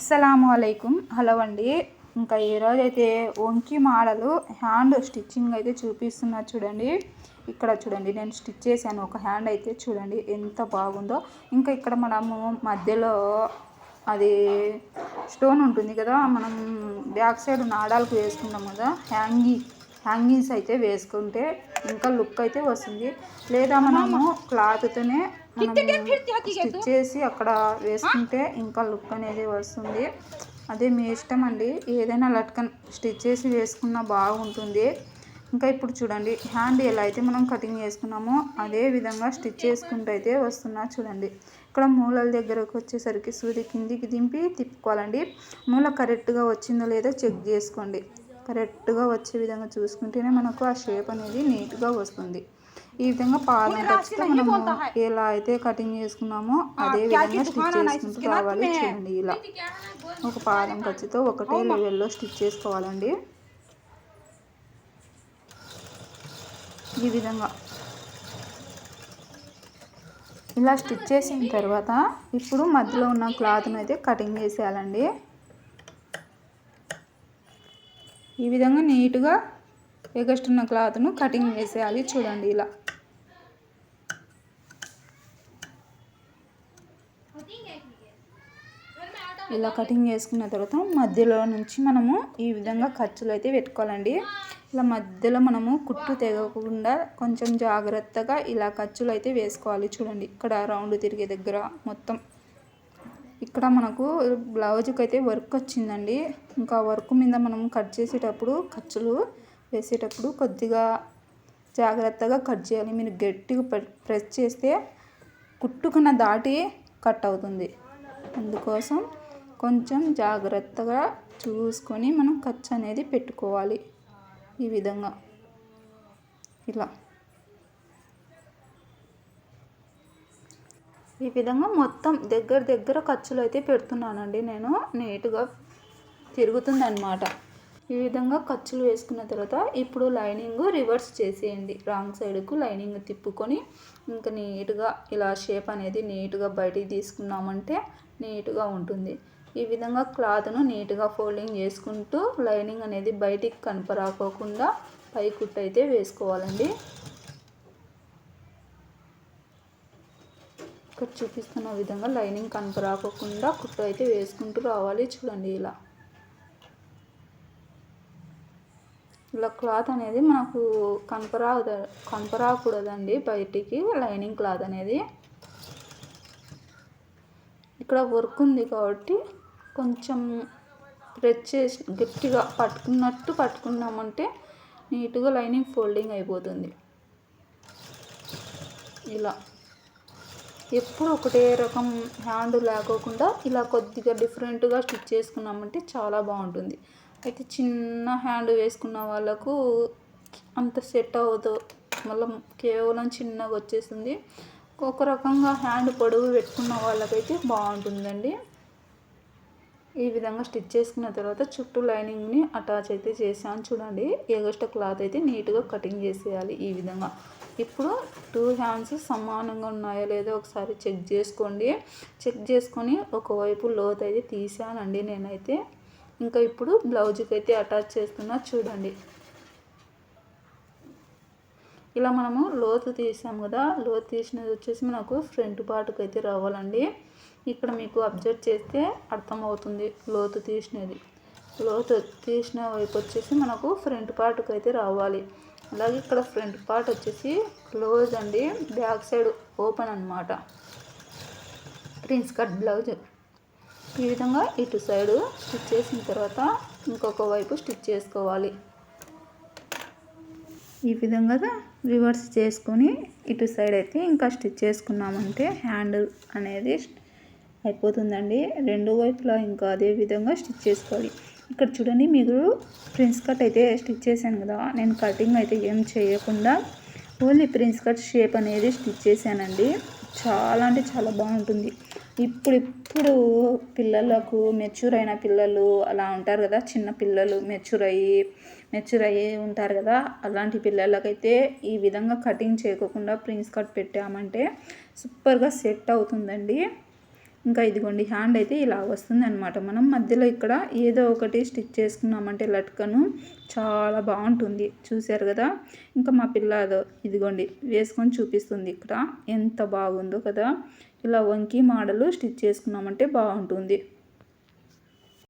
అస్సలాము అయికుం hello అండి. ఇంకా ఈరోజు అయితే వంకి మోడలు హ్యాండ్ స్టిచ్చింగ్ అయితే చూపిస్తున్నా చూడండి. ఇక్కడ చూడండి నేను స్టిచ్ చేశాను. ఒక హ్యాండ్ అయితే చూడండి ఎంత బాగుందో. ఇంకా ఇక్కడ మనము మధ్యలో అది స్టోన్ ఉంటుంది కదా మనం బ్యాక్ సైడ్ నాడాలకు వేసుకుంటాం కదా హ్యాంగింగ్ హ్యాంగింగ్స్ అయితే వేసుకుంటే ఇంకా లుక్ అయితే వస్తుంది. లేదా మనము క్లాత్తోనే స్టిచ్ చేసి అక్కడ వేసుకుంటే ఇంకా లుక్ అనేది వస్తుంది. అదే మీ ఇష్టం అండి. ఏదైనా లట్కన్ స్టిచ్ చేసి వేసుకున్నా బాగుంటుంది. ఇంకా ఇప్పుడు చూడండి హ్యాండ్ ఎలా అయితే మనం కటింగ్ చేసుకున్నామో అదే విధంగా స్టిచ్ చేసుకుంటూ అయితే వస్తున్నా చూడండి. ఇక్కడ మూలల దగ్గరకు వచ్చేసరికి సూది కిందికి దింపి తిప్పుకోవాలండి. మూల కరెక్ట్గా వచ్చిందో లేదో చెక్ చేసుకోండి. కరెక్ట్గా వచ్చే విధంగా చూసుకుంటేనే మనకు ఆ షేప్ అనేది నీట్గా వస్తుంది. ఈ విధంగా పాదం ఖచ్చితంగా మనము ఎలా అయితే కటింగ్ చేసుకున్నామో అదే విధంగా స్టిచ్ చేసుకుంటూ రావాలి చూడండి ఇలా. ఒక పాదం ఖర్చుతో ఒకటే లెవెల్లో స్టిచ్ చేసుకోవాలండి. ఈ విధంగా. ఇలా స్టిచ్ చేసిన తర్వాత ఇప్పుడు మధ్యలో ఉన్న క్లాత్ను అయితే కటింగ్ చేసేయాలండి. ఈ విధంగా నీట్గా ఎగస్టున్న క్లాత్ను కటింగ్ వేసేయాలి చూడండి ఇలా. ఇలా కటింగ్ చేసుకున్న తర్వాత మధ్యలో నుంచి మనము ఈ విధంగా ఖర్చులు అయితే పెట్టుకోవాలండి. ఇలా మధ్యలో మనము కుట్టు తెగకుండా కొంచెం జాగ్రత్తగా ఇలా ఖర్చులు అయితే వేసుకోవాలి చూడండి. ఇక్కడ రౌండ్ తిరిగే దగ్గర మొత్తం. ఇక్కడ మనకు బ్లౌజ్కి అయితే వర్క్ వచ్చిందండి ఇంకా వర్క్ మీద మనం కట్ చేసేటప్పుడు ఖర్చులు వేసేటప్పుడు కొద్దిగా జాగ్రత్తగా కట్ చేయాలి. మీరు గట్టిగా ప్రెస్ చేస్తే కుట్టుకున్న దాటి కట్ అవుతుంది. అందుకోసం కొంచెం జాగ్రత్తగా చూసుకొని మనం ఖర్చు అనేది పెట్టుకోవాలి. ఈ విధంగా. ఇలా. ఈ విధంగా మొత్తం దగ్గర దగ్గర ఖర్చులు అయితే పెడుతున్నానండి నేను. నీట్గా తిరుగుతుంది అనమాట ఈ విధంగా ఖర్చులు వేసుకున్న తర్వాత ఇప్పుడు లైనింగ్ రివర్స్ చేసేయండి. రాంగ్ సైడ్కు లైనింగ్ తిప్పుకొని ఇంకా నీట్గా ఇలా షేప్ అనేది నీట్గా బయటికి తీసుకున్నామంటే నీట్గా ఉంటుంది. ఈ విధంగా క్లాత్ను నీట్గా ఫోల్డింగ్ చేసుకుంటూ లైనింగ్ అనేది బయటికి కనపరాకోకుండా పై కుట్టు అయితే వేసుకోవాలండి. ఇక్కడ చూపిస్తున్న విధంగా లైనింగ్ కనపరాకకుండా కుట్టు అయితే వేసుకుంటూ రావాలి చూడండి ఇలా. ఇలా క్లాత్ అనేది మనకు కనపరా కనపరాకూడదండి బయటికి లైనింగ్ క్లాత్ అనేది. ఇక్కడ వర్క్ ఉంది కాబట్టి కొంచెం ప్రెస్ చేసి గట్టిగా పట్టుకున్నట్టు పట్టుకున్నామంటే నీట్గా లైనింగ్ ఫోల్డింగ్ అయిపోతుంది. ఇలా. ఎప్పుడు ఒకటే రకం హ్యాండ్ లేకోకుండా ఇలా కొద్దిగా డిఫరెంట్గా స్టిచ్ చేసుకున్నామంటే చాలా బాగుంటుంది. అయితే చిన్న హ్యాండ్ వేసుకున్న వాళ్ళకు అంత సెట్ అవ్వదు. మళ్ళీ కేవలం చిన్నగా వచ్చేస్తుంది ఒక రకంగా హ్యాండ్ పొడవు పెట్టుకున్న వాళ్ళకైతే బాగుంటుందండి. ఈ విధంగా స్టిచ్ చేసుకున్న తర్వాత చుట్టూ లైనింగ్ని అటాచ్ అయితే చేసాను చూడండి ఎగస్ట క్లాత్ అయితే నీట్గా కటింగ్ చేసేయాలి ఈ విధంగా. ఇప్పుడు టూ హ్యాండ్స్ సమానంగా ఉన్నాయో లేదో ఒకసారి చెక్ చేసుకోండి. చెక్ చేసుకొని ఒకవైపు లోత్ అయితే తీసానండి నేనైతే. ఇంకా ఇప్పుడు బ్లౌజ్కి అయితే అటాచ్ చేస్తున్నా చూడండి. ఇలా మనము లోతు తీసాం కదా లోతు తీసినది వచ్చేసి మనకు ఫ్రంట్ పార్ట్కి అయితే రావాలండి. ఇక్కడ మీకు అబ్జర్వ్ చేస్తే అర్థమవుతుంది లోతు తీసినది. లోతు తీసిన వైపు వచ్చేసి మనకు ఫ్రంట్ పార్ట్కి అయితే రావాలి. అలాగే ఇక్కడ ఫ్రంట్ పార్ట్ వచ్చేసి క్లోజ్ అండి బ్యాక్ సైడ్ ఓపెన్ అనమాట ప్రిన్స్ కట్ బ్లౌజ్. ఈ విధంగా ఇటు సైడు స్టిచ్ చేసిన తర్వాత ఇంకొక వైపు స్టిచ్ చేసుకోవాలి. ఈ విధంగా రివర్స్ చేసుకొని ఇటు సైడ్ అయితే ఇంకా స్టిచ్ చేసుకున్నామంటే హ్యాండిల్ అనేది అయిపోతుందండి. రెండు వైపులా ఇంకా అదే విధంగా స్టిచ్ చేసుకోవాలి. ఇక్కడ చూడండి మీరు ప్రిన్స్ కట్ అయితే స్టిచ్ చేశాను కదా నేను కటింగ్ అయితే ఏం చేయకుండా ఓన్లీ ప్రిన్స్ కట్ షేప్ అనేది స్టిచ్ చేశానండి. చాలా అంటే చాలా బాగుంటుంది. ఇప్పుడు ఇప్పుడు పిల్లలకు మెచ్యూర్ అయిన పిల్లలు అలా ఉంటారు కదా చిన్న పిల్లలు మెచ్యూర్ అయ్యి మెచ్యూర్ అయ్యి ఉంటారు కదా అలాంటి పిల్లలకైతే ఈ విధంగా కటింగ్ చేయకుండా ప్రిన్స్ కట్ పెట్టామంటే సూపర్గా సెట్ అవుతుందండి. ఇంకా ఇదిగోండి హ్యాండ్ అయితే ఇలా వస్తుంది అనమాట మనం మధ్యలో ఇక్కడ ఏదో ఒకటి స్టిచ్ చేసుకున్నామంటే లట్కను చాలా బాగుంటుంది. చూశారు కదా? ఇంకా మా పిల్ల ఇదిగోండి వేసుకొని చూపిస్తుంది ఇక్కడ. ఎంత బాగుందో కదా? ఇలా వంకి మోడలు స్టిచ్ చేసుకున్నామంటే బాగుంటుంది.